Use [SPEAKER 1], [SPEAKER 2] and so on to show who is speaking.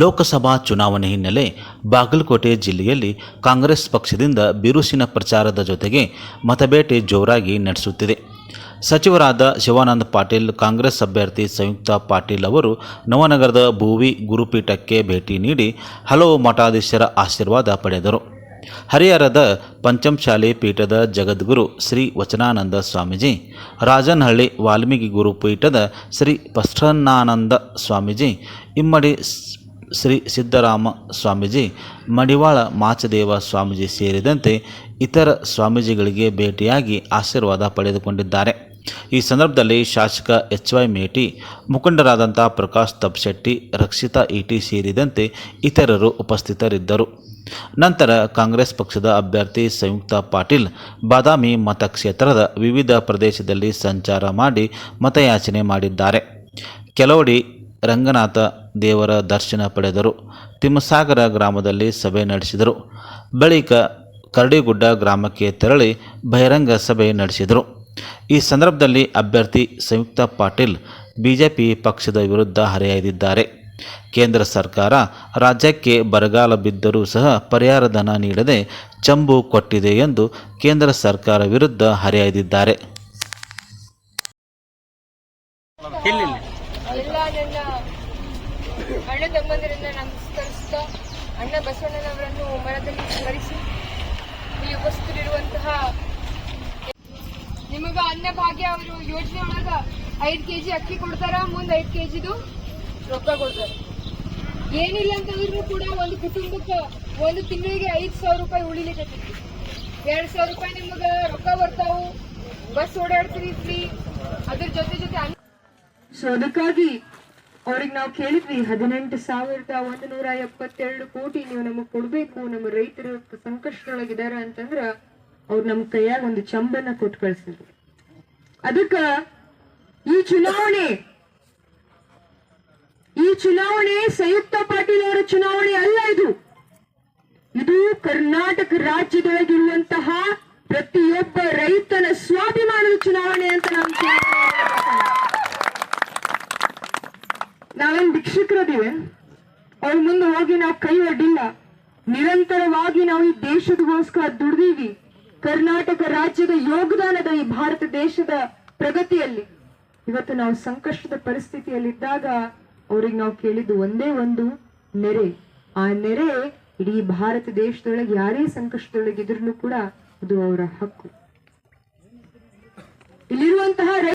[SPEAKER 1] ಲೋಕಸಭಾ ಚುನಾವಣೆ ಹಿನ್ನೆಲೆ ಬಾಗಲಕೋಟೆ ಜಿಲ್ಲೆಯಲ್ಲಿ ಕಾಂಗ್ರೆಸ್ ಪಕ್ಷದಿಂದ ಬಿರುಸಿನ ಪ್ರಚಾರದ ಜೊತೆಗೆ ಮತಬೇಟೆ ಜೋರಾಗಿ ನಡೆಸುತ್ತಿದೆ. ಸಚಿವರಾದ ಶಿವಾನಂದ ಪಾಟೀಲ್, ಕಾಂಗ್ರೆಸ್ ಅಭ್ಯರ್ಥಿ ಸಂಯುಕ್ತ ಪಾಟೀಲ್ ಅವರು ನವನಗರದ ಭೂವಿ ಗುರುಪೀಠಕ್ಕೆ ಭೇಟಿ ನೀಡಿ ಹಲವು ಮಠಾಧೀಶರ ಆಶೀರ್ವಾದ ಪಡೆದರು. ಹರಿಹರದ ಪಂಚಮಶಾಲೆ ಪೀಠದ ಜಗದ್ಗುರು ಶ್ರೀ ವಚನಾನಂದ ಸ್ವಾಮೀಜಿ, ರಾಜನಹಳ್ಳಿ ವಾಲ್ಮೀಕಿ ಗುರುಪೀಠದ ಶ್ರೀ ಪ್ರಸನ್ನಾನಂದ ಸ್ವಾಮೀಜಿ, ಇಮ್ಮಡಿ ಶ್ರೀ ಸಿದ್ದರಾಮ ಸ್ವಾಮೀಜಿ, ಮಡಿವಾಳ ಮಾಚದೇವ ಸ್ವಾಮೀಜಿ ಸೇರಿದಂತೆ ಇತರ ಸ್ವಾಮೀಜಿಗಳಿಗೆ ಭೇಟಿಯಾಗಿ ಆಶೀರ್ವಾದ ಪಡೆದುಕೊಂಡಿದ್ದಾರೆ. ಈ ಸಂದರ್ಭದಲ್ಲಿ ಶಾಸಕ ಎಚ್ ವೈ ಮೇಟಿ ಮುಖಂಡರಾದಂಥ ಪ್ರಕಾಶ್ ತಪ್ಶೆಟ್ಟಿ ರಕ್ಷಿತಾ ಇಟಿ ಸೇರಿದಂತೆ ಇತರರು ಉಪಸ್ಥಿತರಿದ್ದರು. ನಂತರ ಕಾಂಗ್ರೆಸ್ ಪಕ್ಷದ ಅಭ್ಯರ್ಥಿ ಸಂಯುಕ್ತ ಪಾಟೀಲ್, ಬಾದಾಮಿ ಮತಕ್ಷೇತ್ರದ ವಿವಿಧ ಪ್ರದೇಶದಲ್ಲಿ ಸಂಚಾರ ಮಾಡಿ ಮತಯಾಚನೆ ಮಾಡಿದ್ದಾರೆ. ಕೆಲವಡಿ ರಂಗನಾಥ ದೇವರ ದರ್ಶನ ಪಡೆದರು. ತಿಮ್ಮಸಾಗರ ಗ್ರಾಮದಲ್ಲಿ ಸಭೆ ನಡೆಸಿದರು. ಬಳಿಕ ಕರಡಿಗುಡ್ಡ ಗ್ರಾಮಕ್ಕೆ ತೆರಳಿ ಬಹಿರಂಗ ಸಭೆ ನಡೆಸಿದರು. ಈ ಸಂದರ್ಭದಲ್ಲಿ ಅಭ್ಯರ್ಥಿ ಸಂಯುಕ್ತ ಪಾಟೀಲ್ ಬಿಜೆಪಿ ಪಕ್ಷದ ವಿರುದ್ಧ ಹರಿಹಾಯ್ದಿದ್ದಾರೆ ಕೇಂದ್ರ ಸರ್ಕಾರ ರಾಜ್ಯಕ್ಕೆ ಬರಗಾಲ ಬಿದ್ದರೂ ಸಹ ಪರಿಹಾರ ಧನ ನೀಡದೆ ಚಂಬು ಕೊಟ್ಟಿದೆ ಎಂದು ಕೇಂದ್ರ ಸರ್ಕಾರ ವಿರುದ್ಧ ಹರಿಹಾಯ್ದಿದ್ದಾರೆ
[SPEAKER 2] ಇಲ್ಲ ಅಣ್ಣ ತಮ್ಮಂದಿರನ್ನ ನಮಸ್ಕರಿಸ್ತಾ ಅಣ್ಣ ಬಸವಣ್ಣನವರನ್ನು ಮರದಲ್ಲಿ ಸ್ಮರಿಸಿ ಇಲ್ಲಿ ಉಪಸ್ಥಿತರಿರುವಂತಹ ನಿಮಗ ಅನ್ನ ಭಾಗ್ಯ ಅವರು ಯೋಜನೆ ಒಳಗ ಐದ್ ಕೆಜಿ ಅಕ್ಕಿ ಕೊಡ್ತಾರ? ಮುಂದ್ ಐದ್ ಕೆಜಿದು ರೊಕ್ಕ ಕೊಡ್ತಾರ. ಏನಿಲ್ಲ ಅಂತಂದ್ರೂ ಕೂಡ ಒಂದು ಕುಟುಂಬಕ್ಕೆ ಒಂದು ತಿಂಗಳಿಗೆ ಐದ್ ಸಾವಿರ ರೂಪಾಯಿ ಉಳಿಲಿಕ್ಕೆ ಎರಡ್ ಸಾವಿರ ರೂಪಾಯಿ ನಿಮಗ ರೊಕ್ಕ ಬರ್ತಾವು. ಬಸ್ ಓಡಾಡ್ತೀರಿ ಅದ್ರ ಜೊತೆ ಜೊತೆ ಸೊ ಅದಕ್ಕಾಗಿ ಅವ್ರಿಗೆ ನಾವು ಕೇಳಿದ್ವಿ, ಹದಿನೆಂಟು ಸಾವಿರದ ಒಂದು ನೂರ ಎಪ್ಪತ್ತೆರಡು ಕೋಟಿ ನೀವು ನಮಗ್ ಕೊಡ್ಬೇಕು, ನಮ್ಮ ರೈತರು ಸಂಕಷ್ಟದೊಳಗಿದಾರ ಅಂತಂದ್ರ ಅವ್ರು ನಮ್ ಕೈಯಾಗ ಒಂದು ಚಂಬನ್ನ ಕೊಟ್ಟು ಕಳ್ಸಿದ್ರು. ಅದಕ್ಕ ಈ ಚುನಾವಣೆ ಈ ಚುನಾವಣೆ ಸಂಯುಕ್ತ ಪಾಟೀಲ್ ಅವರ ಚುನಾವಣೆ ಅಲ್ಲ ಇದು. ಇದು ಕರ್ನಾಟಕ ರಾಜ್ಯದೊಳಗಿರುವಂತಹ ನಾವೇನ್ ಭಿಕ್ಷುಕರದಿವೆ ಅವ್ರ ಮುಂದೆ ಹೋಗಿ ನಾವು ಕೈ ಒಡ್ಡಿಲ್ಲ ನಿರಂತರವಾಗಿ ನಾವು ಈ ದೇಶದಗೋಸ್ಕರ ದುಡಿದೀವಿ. ಕರ್ನಾಟಕ ರಾಜ್ಯದ ಯೋಗದಾನದ ಈ ಭಾರತ ದೇಶದ ಪ್ರಗತಿಯಲ್ಲಿ. ಇವತ್ತು ನಾವು ಸಂಕಷ್ಟದ ಪರಿಸ್ಥಿತಿಯಲ್ಲಿದ್ದಾಗ ಅವ್ರಿಗೆ ನಾವು ಕೇಳಿದ್ದು ಒಂದೇ ಒಂದು ನೆರೆ. ಆ ನೆರೆ ಇಡೀ ಭಾರತ ದೇಶದೊಳಗೆ ಯಾರೇ ಸಂಕಷ್ಟದೊಳಗಿದ್ರು ಕೂಡ ಅದು ಅವರ ಹಕ್ಕು. ಇಲ್ಲಿರುವಂತಹ